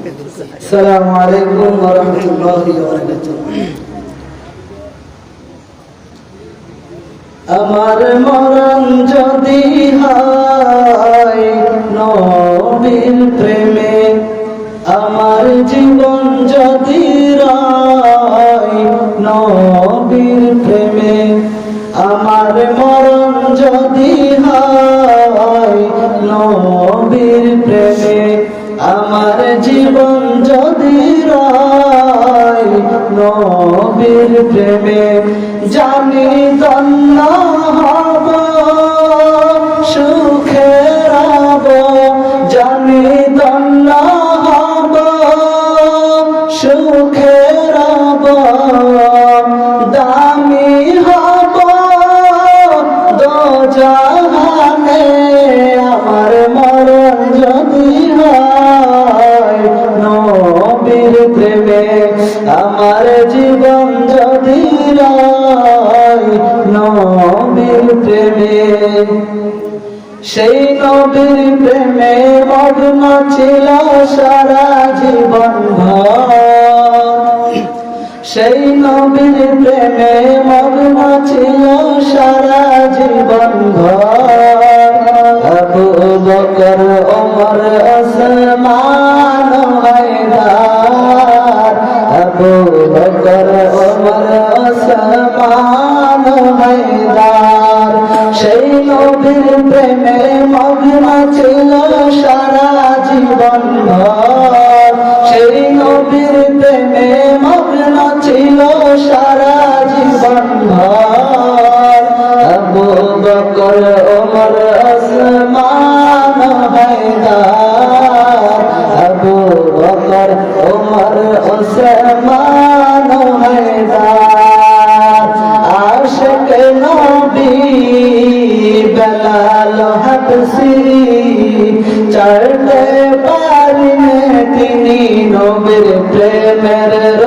السلام عليكم ورحمة الله وبركاته আমার মরণ যদি হয় নবীর প্রেমে আমার জীবন নবীর প্রেমে, সেই নবীর প্রেমে মগ্ন ছিল সারা জীবন সেই নবীর প্রেমে মগ্ন ছিল সারা জীবন আবু বকর, ওমর ওসমান হায়দার। আবু বকর ওমর ওসমান হায়দার। সেই নবীর প্রেমে মগ্ন ছিল সারা জীবন ভর। সেই নবীর প্রেমে মগ্ন ছিল সারা জীবন ভর। আবু বকর হাবসি চড়তে পারিন তিনি নবীর প্রেমের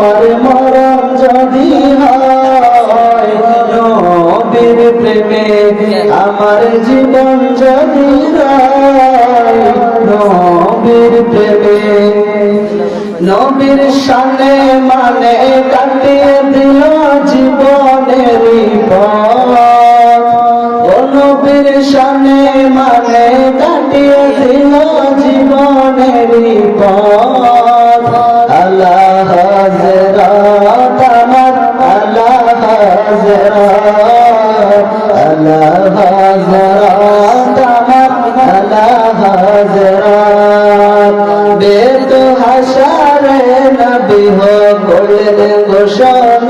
আমার মরণ যদি হয় প্রেমে আমার জীবন যদি নবীর প্রেমে, নবীর সামনে মানে কাটিয়ে দিল জীবনের পথ। ও নবীর সামনে মানে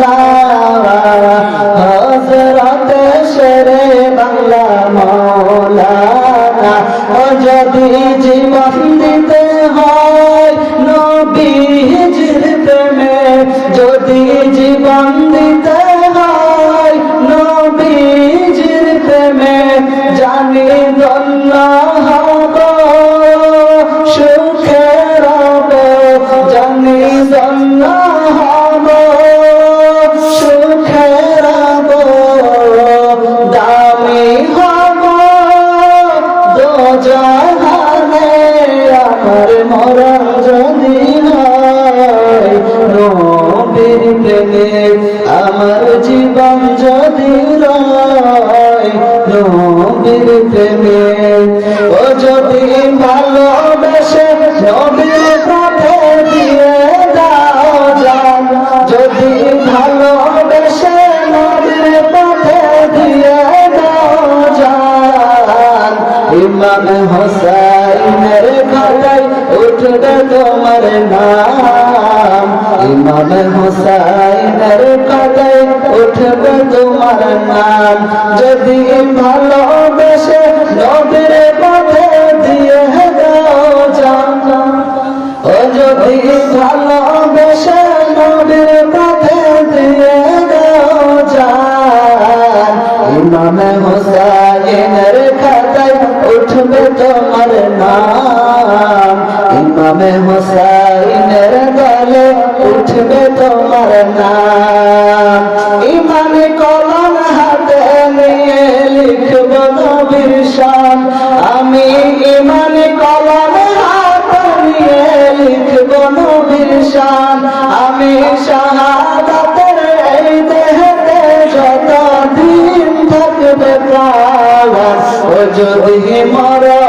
ঘোষণা হজরত শেরে বাংলা মৌলানা, ও যদি জীবন দিতে হয় নবী হিজর প্রেমে, যদি জীবন নবীর প্রেমে ও যদি ভালোবেসে নবীর পথে দিয়ে দাও জান যদি ভালোবেসে নবীর পথে দিয়ে দাও জান ইমাম হোসাইনের খাতায় উঠবে তোমার নাম। ইমাম হোসাইনের খাতায় উঠবে তোমার নাম। যদি ভালোবেসে নবীর পথে দিয়ে দাও জানা ও যদি ভালোবেসে নবীর পথে দিয়ে দাও জান ইমাম হোসাইনের খাতায় উঠবে তোমার নাম। ইমাম হোসাইনের দলে উঠবে তোমার নাম। দেখব নবীর শান। আমি শাহাদাতের এই দেহেতে যত দিন যদি মরে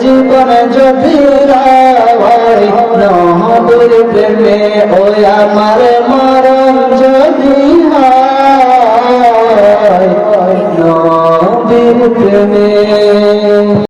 জীবন যদি রায় নহবুর প্রেমে ও